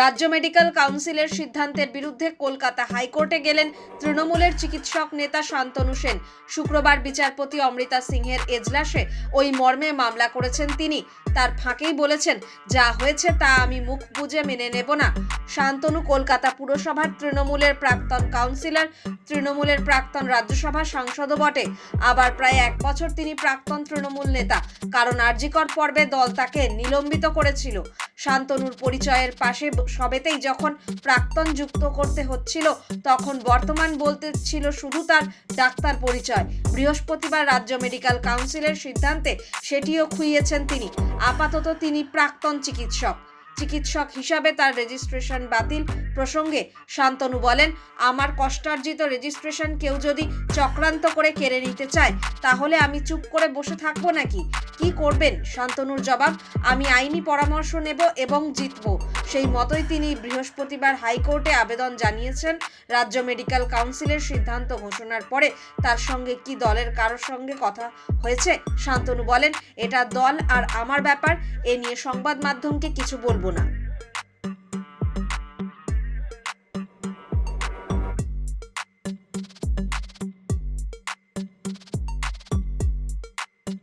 রাজ্য মেডিকেল কাউন্সিলের সিদ্ধান্তের বিরুদ্ধে কলকাতা হাইকোর্টে গেলেন তৃণমূলের চিকিৎসক নেতা শান্তনু সেন। শুক্রবার বিচারপতি অমৃতা সিংহের এজলাসে ওই মর্মে মামলা করেছেন তিনি। তার ফাঁকেই বলেছেন, যা হয়েছে তা আমি মুখ বুজে মেনে নেব না। শান্তনু কলকাতা পুরসভার তৃণমূলের প্রাক্তন কাউন্সিলর, তৃণমূলের প্রাক্তন রাজ্যসভা সাংসদও বটে। আবার প্রায় এক বছর তিনি প্রাক্তন তৃণমূল নেতা। কারণ আরজিকর পর্বে দল তাকে নিলম্বিত করেছিল। শান্তনুর পরিচয়ের পাশে সবেতেই যখন প্রাক্তন যুক্ত করতে হচ্ছিল, তখন বর্তমান বলতে ছিল শুধু তার ডাক্তার পরিচয়। বৃহস্পতিবার রাজ্য মেডিকেল কাউন্সিলের সিদ্ধান্তে সেটিও খুইয়েছেন তিনি। আপাতত তিনি প্রাক্তন চিকিৎসক। চিকিৎসক হিসাবে তার রেজিস্ট্রেশন বাতিল প্রসঙ্গে শান্তনু বলেন, আমার কষ্টার্জিত রেজিস্ট্রেশন কেউ যদি চক্রান্ত করে কেড়ে নিতে চায়, তাহলে আমি চুপ করে বসে থাকব নাকি? কি করবেন? শান্তনুর জবাব, আমি আইনি পরামর্শ নেব এবং জিতব। সেই মতোই তিনি বৃহস্পতিবার হাইকোর্টে আবেদন জানিয়েছেন। রাজ্য মেডিকেল কাউন্সিলের সিদ্ধান্ত ঘোষণার পরে তার সঙ্গে কি দলের কারোর সঙ্গে কথা হয়েছে? শান্তনু বলেন, এটা দল আর আমার ব্যাপার, এ নিয়ে সংবাদ মাধ্যমকে কিছু বলব না।